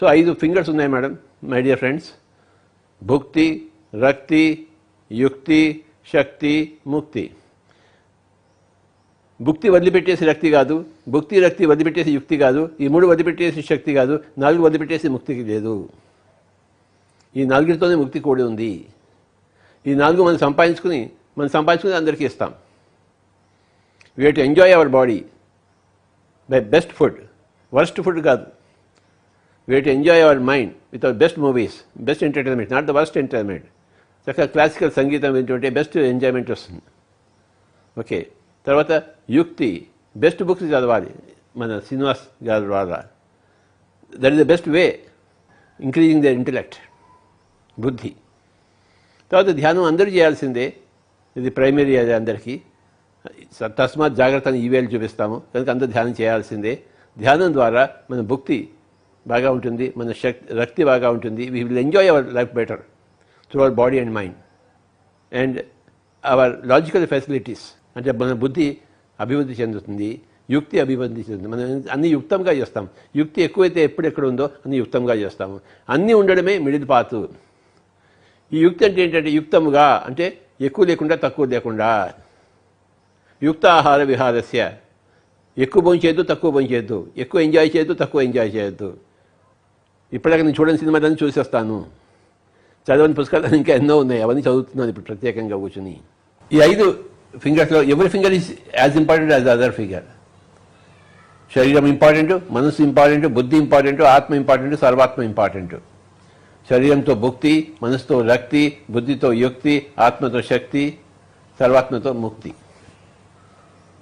So ఐదు fingers ఉన్నాయి madam my dear friends భుక్తి రక్తి యుక్తి శక్తి ముక్తి. భుక్తి వదిలిపెట్టేసి రక్తి కాదు భుక్తి రక్తి వదిలిపెట్టేసి యుక్తి కాదు ఈ మూడు వదిలిపెట్టేసి శక్తి కాదు నాలుగు వదిలిపెట్టేసి ముక్తికి లేదు. ఈ నాలుగుతోనే ముక్తి కూడి ఉంది. ఈ నాలుగు మనం సంపాదించుకుని మనం సంపాదించుకుని అందరికీ ఇస్తాం. We to enjoy our body by best food worst food కాదు. We to enjoy our mind with our best movies best entertainment not the worst entertainment చక్కగా క్లాసికల్ సంగీతం ఏంటంటే బెస్ట్ ఎంజాయ్మెంట్ వస్తుంది ఓకే తర్వాత యుక్తి బెస్ట్ బుక్స్ చదవాలి మన శ్రీనివాస్ గారి ద్వారా that is the best way increasing the intellect బుద్ధి తర్వాత ధ్యానం అందరూ చేయాల్సిందే ఇది ప్రైమరీ అది అందరికీ స- తస్మాత్ జాగ్రత్త ఈవేళ చూపిస్తాము కనుక అందరూ ధ్యానం చేయాల్సిందే ధ్యానం ద్వారా మన భుక్తి బాగా ఉంటుంది మన శక్తి రక్తి బాగా ఉంటుంది. We will enjoy our life better through our body and mind and our logical facilities అంటే మన బుద్ధి అభివృద్ధి చెందుతుంది యుక్తి అభివృద్ధి చెందుతుంది. మనం అన్ని యుక్తంగా చేస్తాం. యుక్తి ఎక్కువైతే ఎప్పుడు ఎక్కడ ఉందో అన్ని యుక్తంగా చేస్తాము. అన్నీ ఉండడమే మిడిల్ పాతు ఈ యుక్తి అంటే ఏంటంటే యుక్తముగా అంటే ఎక్కువ లేకుండా తక్కువ లేకుండా. యుక్త ఆహార విహారస్య. ఎక్కువ భోంచేయద్దు తక్కువ భోంచేయద్దు. ఎక్కువ ఎంజాయ్ చేయొద్దు తక్కువ ఎంజాయ్ చేయొద్దు. ఇప్పటిదాకా నేను చూడని దాన్ని చూసేస్తాను. చదవని పుస్తకాలు ఇంకా ఎన్నో ఉన్నాయి. అవన్నీ చదువుతున్నాను ఇప్పుడు ప్రత్యేకంగా కూర్చుని. ఈ ఐదు ఫింగర్స్లో ఎవరి finger is as important as other finger శరీరం ఇంపార్టెంట్ మనసు ఇంపార్టెంట్ బుద్ధి ఇంపార్టెంట్ ఆత్మ ఇంపార్టెంట్ సర్వాత్మ ఇంపార్టెంట్ శరీరంతో భుక్తి మనసుతో రక్తి బుద్ధితో యుక్తి ఆత్మతో శక్తి సర్వాత్మతో ముక్తి.